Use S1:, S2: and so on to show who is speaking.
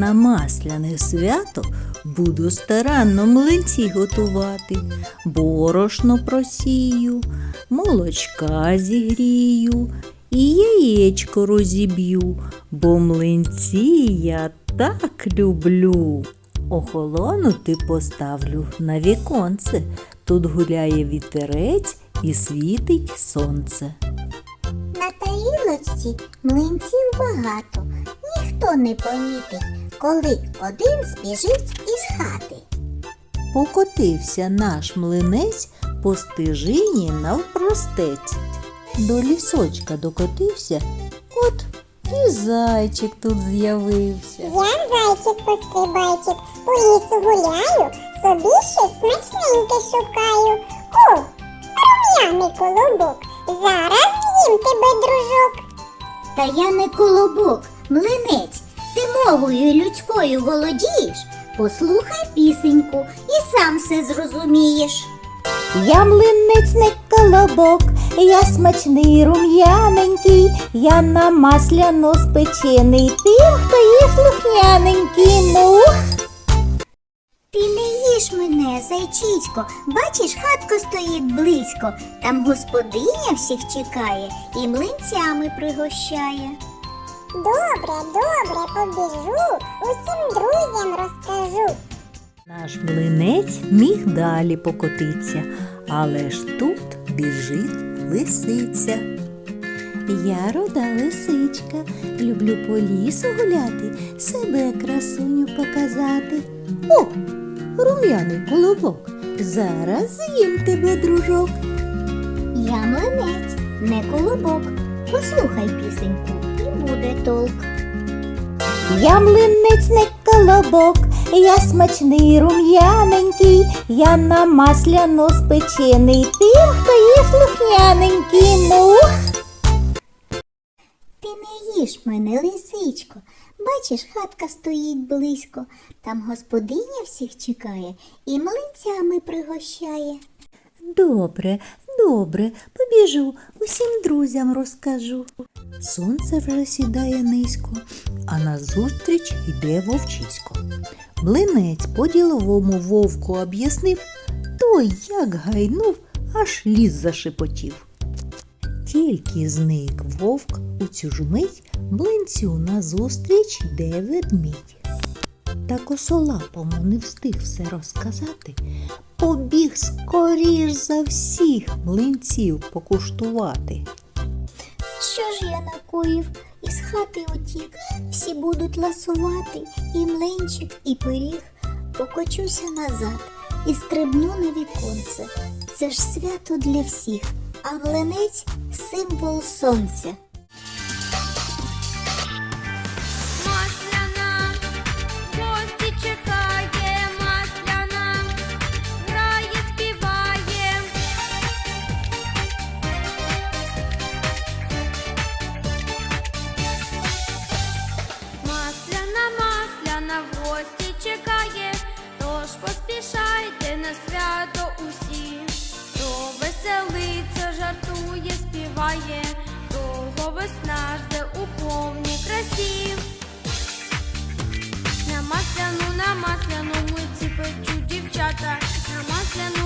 S1: масляне свято буду старанно млинці готувати, борошно просію, молочка зігрію і яєчко розіб'ю, бо млинці я так люблю. Охолонути поставлю на віконце. Тут гуляє вітерець і світить сонце.
S2: На тарілочці млинців багато, ніхто не помітить, коли один збіжить із хати.
S1: Покотився наш млинець по стежині навпростець. До лісочка докотився, от і зайчик тут з'явився.
S2: Я зайчик пострибайчик, по лісу гуляю, собі щось смачненьке шукаю. О, рум'яний колобок, зараз з'їм тебе, дружок. Та я не колобок, млинець. Мовою людською володієш. Послухай пісеньку і сам все зрозумієш.
S3: Я млинець колобок, я смачний рум'яненький, я на масляно спечений тим, хто є слухняненький мух.
S2: Ти не їж мене, зайчисько, бачиш, хатка стоїть близько, там господиня всіх чекає і млинцями пригощає. Добре, добре, побіжу, усім друзям розкажу.
S1: Наш млинець міг далі покотитися, але ж тут біжить лисиця.
S3: Я рода лисичка, люблю по лісу гуляти, себе красуню показати. О, рум'яний колобок, зараз з'їм тебе, дружок.
S2: Я млинець, не колобок. Послухай пісеньку, буде толк.
S3: Я млинець не колобок, я смачний рум'яненький, я на масляно спечений тим, хто є слухняненький мух.
S2: Ти не їж мене, лисичко. Бачиш, хатка стоїть близько, там господиня всіх чекає і млинцями пригощає.
S1: Добре, добре, побіжу, усім друзям розкажу. Сонце вже сідає низько, а назустріч йде вовчисько. Млинець по-діловому вовку об'яснив, той як гайнув, аж ліс зашепотів. Тільки зник вовк у цю ж мить млинцю назустріч йде ведмідь. Та косолапому не встиг все розказати, побіг скоріш за всіх млинців покуштувати.
S2: Що ж я накоїв? Із хати утік, всі будуть ласувати, і млинчик, і пиріг. Покочуся назад і стрибну на віконце. Це ж свято для всіх, а млинець символ сонця.
S4: В гості чекає, тож поспішайте на свято усі. Хто веселиться, жартує, співає, того весна жде у повній красі. На масляну, на масляну митці печуть дівчата, на масляну, на